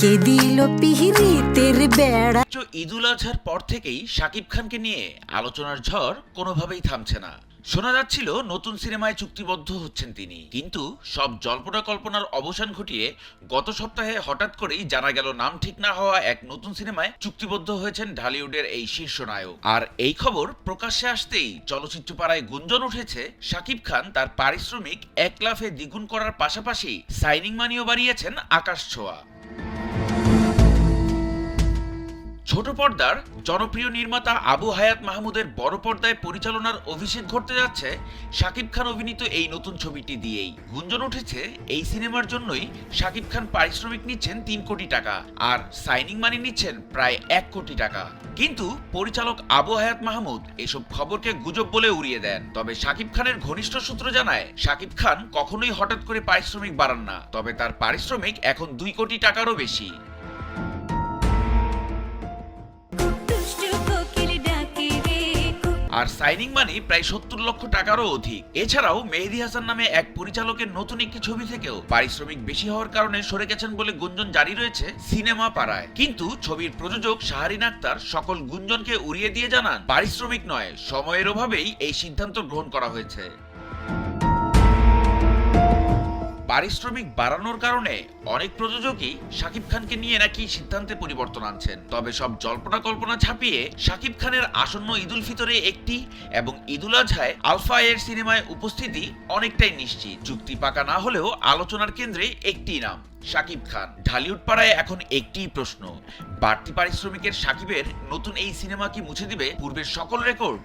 কে দিল পিহিরিতের বেড়া? ঈদুল আজহার পর থেকেই শাকিব খানকে নিয়ে আলোচনার ঝড় কোনোভাবেই থামছে না। শোনা যাচ্ছিল নতুন সিনেমায় চুক্তিবদ্ধ হচ্ছেন তিনি। কিন্তু সব জল্পনা কল্পনার অবসান ঘটিয়ে গত সপ্তাহে হঠাৎ করেই জানা গেল নাম ঠিক না হওয়া এক নতুন সিনেমায় চুক্তিবদ্ধ হয়েছেন ঢালিউডের এই শীর্ষ নায়ক। আর এই খবর প্রকাশ্যে আসতেই চলচ্চিত্র পাড়ায় গুঞ্জন উঠেছে শাকিব খান তার পারিশ্রমিক এক লাফে দ্বিগুণ করার পাশাপাশি সাইনিং মানিও বাড়িয়েছেন আকাশ ছোঁয়া। ছোট পর্দার জনপ্রিয় নির্মাতা আবু হায়াত মাহমুদের বড় পর্দায় পরিচালনার অভিষেক ঘটতে যাচ্ছে শাকিব খান অভিনীত এই নতুন ছবিটি দিয়েই। গুঞ্জন উঠেছে, এই সিনেমার জন্যই শাকিব খান পারিশ্রমিক নিচ্ছেন তিন কোটি টাকা আর সাইনিং মানি নিচ্ছেন প্রায় এক কোটি টাকা। কিন্তু পরিচালক আবু হায়াত মাহমুদ এসব খবরকে গুজব বলে উড়িয়ে দেন। তবে শাকিব খানের ঘনিষ্ঠ সূত্র জানায়, শাকিব খান কখনোই হঠাৎ করে পারিশ্রমিক বাড়ান না। তবে তার পারিশ্রমিক এখন দুই কোটি টাকারও বেশি। আর সাইনিং মানি প্রায় সত্তর লক্ষ টাকারও অধিক। এছাড়াও মেহেদি হাসান নামে এক পরিচালকের নতুন একটি ছবি থেকেও পারিশ্রমিক বেশি হওয়ার কারণে সরে গেছেন বলে গুঞ্জন জারি রয়েছে সিনেমা পাড়ায়। কিন্তু ছবির প্রযোজক শাহরিন আক্তার সকল গুঞ্জনকে উড়িয়ে দিয়ে জানান, পারিশ্রমিক নয়, সময়ের অভাবেই এই সিদ্ধান্ত গ্রহণ করা হয়েছে। পারিশ্রমিক বাড়ানোর কারণে অনেক প্রযোজকই শাকিব খানকে নিয়ে নাকি সিদ্ধান্তে পরিবর্তন আনছেন। তবে সব জল্পনা কল্পনা ছাপিয়ে শাকিব খানের আসন্ন ঈদুল ফিতরে একটি এবং ঈদুল আজহায় আলফা এর সিনেমায় উপস্থিতি অনেকটাই নিশ্চিত। চুক্তি পাকা না হলেও আলোচনার কেন্দ্রে একটি নাম, শাকিব খান। ঢালিউড পাড়ায় এখন একটিই প্রশ্ন, বাড়তি পারিশ্রমিকের শাকিবের নতুন এই সিনেমা কি মুছে দিবে পূর্বের সকল রেকর্ড?